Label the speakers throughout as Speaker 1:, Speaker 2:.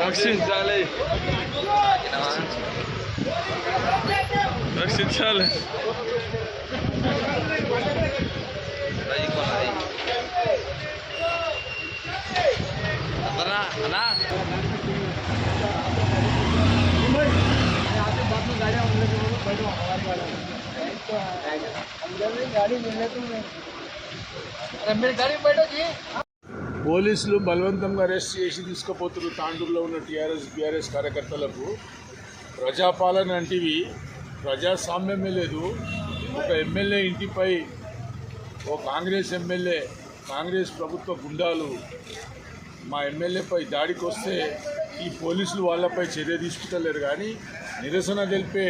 Speaker 1: రక్షించాలి రక్షించాలి అన్నా అన్నా
Speaker 2: పోలీసులు బలవంతంగా అరెస్ట్ చేసి తీసుకుపోతున్న తాండూరులో ఉన్న టీఆర్ఎస్ బీఆర్ఎస్ కార్యకర్తలకు ప్రజాపాలన అంటివి. ప్రజాస్వామ్యమే లేదు. ఒక ఎమ్మెల్యే ఇంటిపై ఓ కాంగ్రెస్ ఎమ్మెల్యే కాంగ్రెస్ ప్రభుత్వ గుండాలు మా ఎమ్మెల్యేపై దాడికి వస్తే ఈ పోలీసులు వాళ్ళపై చర్య తీసుకుంటలేరు. కానీ నిరసన తెలిపే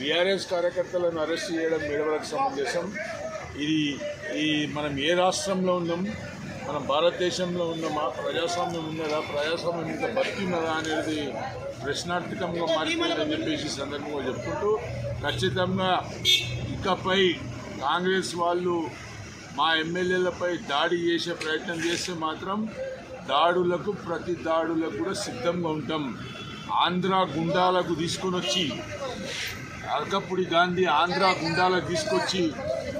Speaker 2: బీఆర్ఎస్ కార్యకర్తలను అరెస్ట్ చేయడం మేడవరకు సమంజసం. ఇది ఈ మనం ఏ రాష్ట్రంలో ఉన్నాం మనం భారతదేశంలో ఉన్నామా ప్రజాస్వామ్యం ఉన్నదా ప్రజాస్వామ్యం ఇంకా బతికిన్నదా అనేది ప్రశ్నార్థకంగా మారిపోయిందని చెప్పేసి సందర్భంగా చెప్పుకుంటూ ఖచ్చితంగా ఇకపై కాంగ్రెస్ వాళ్ళు మా ఎమ్మెల్యేలపై దాడి చేసే ప్రయత్నం చేస్తే మాత్రం దాడులకు ప్రతి దాడులకు కూడా సిద్ధంగా ఉంటాం. ఆంధ్ర గుండాలకు తీసుకొని వచ్చి అరకప్పుడి గాంధీ ఆంధ్ర గుండాలకు తీసుకొచ్చి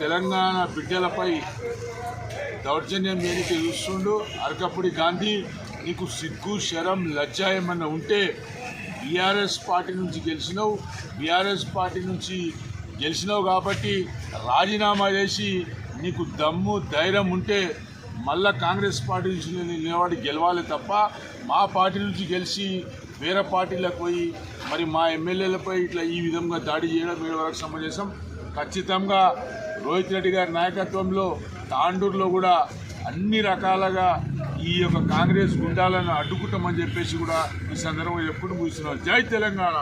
Speaker 2: తెలంగాణ బిడ్డలపై దౌర్జన్యం ఏదైతే చూస్తుండు? అరకప్పుడి గాంధీ నీకు సిగ్గు శరం లజ్జ ఏమన్నా ఉంటే బీఆర్ఎస్ పార్టీ నుంచి గెలిచినావు. బీఆర్ఎస్ పార్టీ నుంచి గెలిచినావు కాబట్టి రాజీనామా చేసి నీకు దమ్ము ధైర్యం ఉంటే మళ్ళా కాంగ్రెస్ పార్టీ నుంచి ని- నిలబడి గెలవాలి తప్ప మా పార్టీ నుంచి గెలిచి వేరే పార్టీలకు పోయి మరి మా ఎమ్మెల్యేలపై ఇట్లా ఈ విధంగా దాడి చేయడం వీళ్ళ వరకు సమంజసం ఖచ్చితంగా రోహిత్ రెడ్డి గారి నాయకత్వంలో తాండూరులో కూడా అన్ని రకాలుగా ఈ యొక్క కాంగ్రెస్ గుండాలను అడ్డుకుంటామని చెప్పేసి కూడా ఈ సందర్భంగా ఎప్పుడు ముగిస్తున్నాం. జై తెలంగాణ.